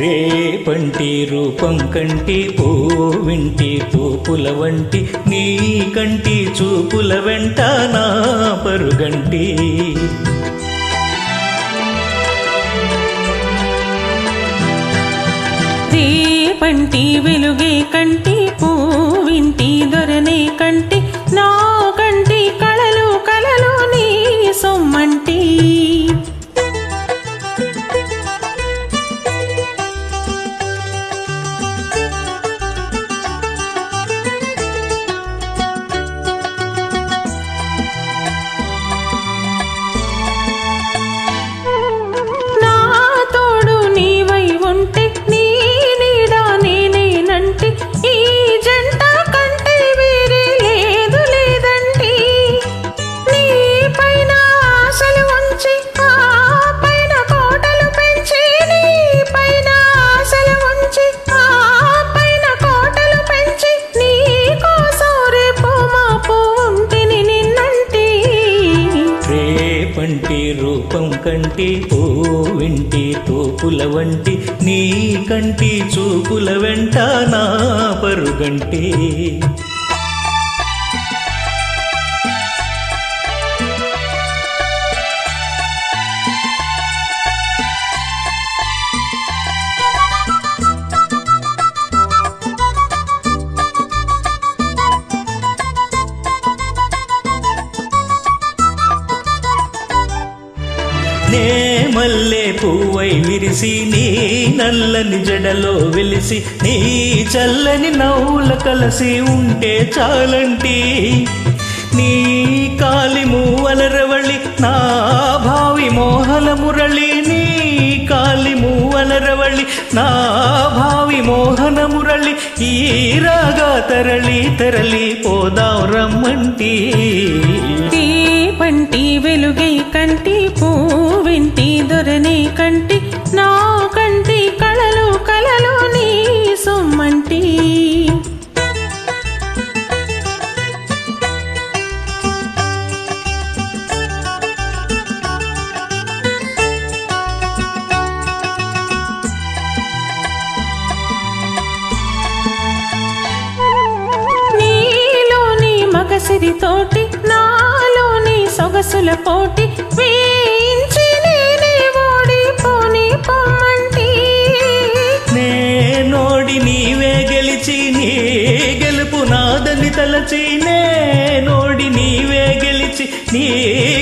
రేపంటి రూపం కంటి పూవింటి తూపుల వంటి నీ కంటి చూపుల వెంట నా పరుగంటి. రేపంటి వెలుగే కంటి పూవింటి దొరనే కంటి నా కంటి కళలు కళలు నీ సొమ్మంటి. కంటి పూవింటి తోపుల వంటి నీ కంటి చూపుల వెంట నా పరుగంటే నే మల్లె పువ్వై విరిసి నీ నల్లని జడలో వెలిసి నీ చల్లని నవ్వుల కలసి ఉంటే చాలంటి. నీ కాలి మూవల నా భావి మోహల మురళి నీ కాలి మూవల నా భావి మోహన మురళి ఈ రాగా తరలి తరలి పోదాం రమ్మంటీ. మగసిరి తోటి నాలోని సొగసుల పోటి వేయించి నేనే ఓడిపోని పొమ్మంటి. నే నోడి నీవే గెలిచి నీ గెలుపు నాదని తలచి. నే నోడి నీవే గెలిచి నీ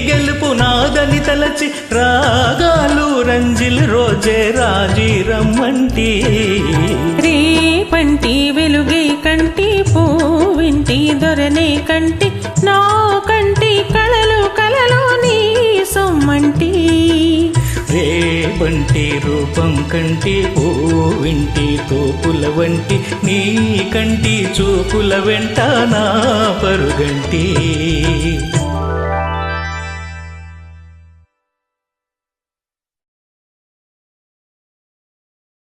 గెలుపు నాదని తలచి. రాగాలు రంజిల్ రోజే రాజీ రమ్మంటి రేపంటి పూవింటి కంటి? నా కంటి కళలు కలలు నీ సొమ్మంటి. రేపంటి రూపం కంటి పూవింటి తోపుల వంటి నీ కంటి చూపుల వెంట నా పరుగంటి.